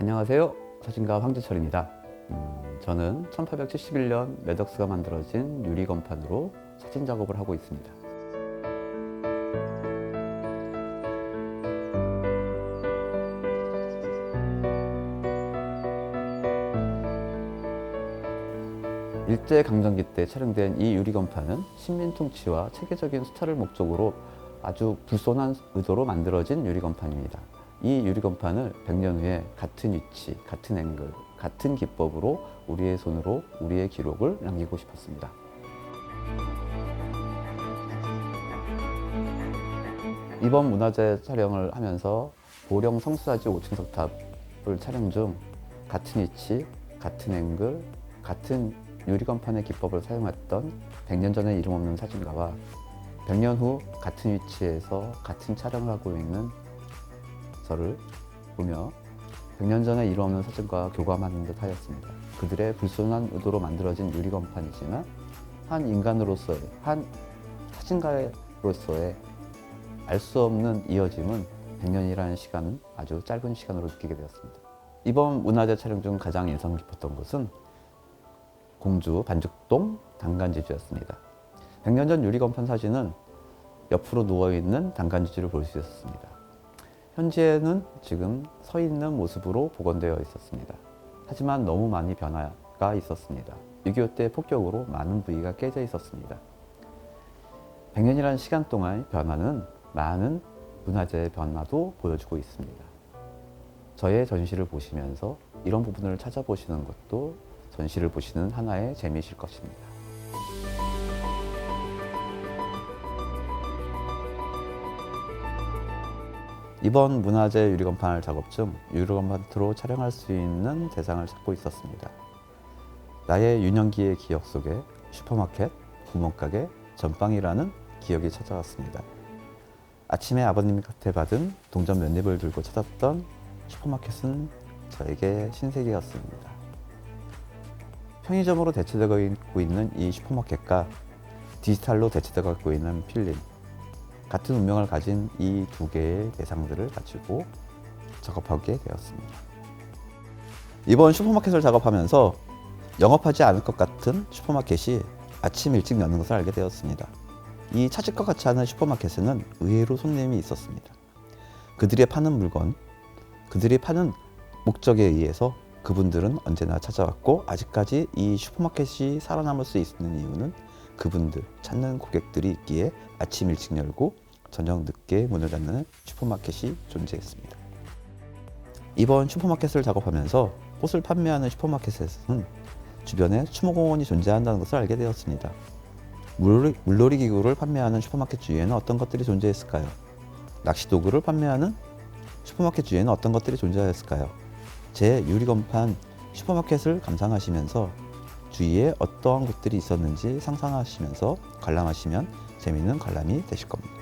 안녕하세요. 사진가 황재철입니다. 음, 저는 1871년 매덕스가 만들어진 유리 건판으로 사진 작업을 하고 있습니다. 일제 강점기 때 촬영된 이 유리 건판은 식민 통치와 체계적인 수탈을 목적으로 아주 불손한 의도로 만들어진 유리 건판입니다. 이 유리건판을 100년 후에 같은 위치, 같은 앵글, 같은 기법으로 우리의 손으로 우리의 기록을 남기고 싶었습니다. 이번 문화재 촬영을 하면서 보령 성수사지 5층 석탑을 촬영 중 같은 위치, 같은 앵글, 같은 유리건판의 기법을 사용했던 100년 전의 이름 없는 사진가와 100년 후 같은 위치에서 같은 촬영을 하고 있는 저를 보며 100년 전에 이름 없는 사진과 교감하는 듯 하였습니다. 그들의 불순한 의도로 만들어진 유리건판이지만 한 인간으로서의, 한 사진가로서의 알 수 없는 이어짐은 100년이라는 시간은 아주 짧은 시간으로 느끼게 되었습니다. 이번 문화재 촬영 중 가장 인상 깊었던 것은 공주 반죽동 당간지주였습니다. 100년 전 유리건판 사진은 옆으로 누워있는 당간지주를 볼 수 있었습니다. 현재는 지금 서 있는 모습으로 복원되어 있었습니다. 하지만 너무 많이 변화가 있었습니다. 6.25 때 폭격으로 많은 부위가 깨져 있었습니다. 100년이라는 시간 동안 변화는 많은 문화재의 변화도 보여주고 있습니다. 저의 전시를 보시면서 이런 부분을 찾아보시는 것도 전시를 보시는 하나의 재미이실 것입니다. 이번 문화재 유리건판을 작업 중 유리건판으로 촬영할 수 있는 대상을 찾고 있었습니다. 나의 유년기의 기억 속에 슈퍼마켓, 구멍가게, 전빵이라는 기억이 찾아왔습니다. 아침에 아버님 곁에 받은 동전 몇 입을 들고 찾았던 슈퍼마켓은 저에게 신세계였습니다. 편의점으로 대체되고 있는 이 슈퍼마켓과 디지털로 대체되고 있는 필름, 같은 운명을 가진 이 두 개의 대상들을 가지고 작업하게 되었습니다. 이번 슈퍼마켓을 작업하면서 영업하지 않을 것 같은 슈퍼마켓이 아침 일찍 여는 것을 알게 되었습니다. 이 차집과 같이 하는 슈퍼마켓에는 의외로 손님이 있었습니다. 그들이 파는 물건, 그들이 파는 목적에 의해서 그분들은 언제나 찾아왔고 아직까지 이 슈퍼마켓이 살아남을 수 있는 이유는 그분들 찾는 고객들이 있기에 아침 일찍 열고 저녁 늦게 문을 닫는 슈퍼마켓이 존재했습니다. 이번 슈퍼마켓을 작업하면서 꽃을 판매하는 슈퍼마켓에서는 주변에 추모공원이 존재한다는 것을 알게 되었습니다. 물놀이, 물놀이 기구를 판매하는 슈퍼마켓 주위에는 어떤 것들이 존재했을까요? 낚시 도구를 판매하는 슈퍼마켓 주위에는 어떤 것들이 존재했을까요? 제 유리건판 슈퍼마켓을 감상하시면서 주위에 어떠한 곳들이 있었는지 상상하시면서 관람하시면 재미있는 관람이 되실 겁니다.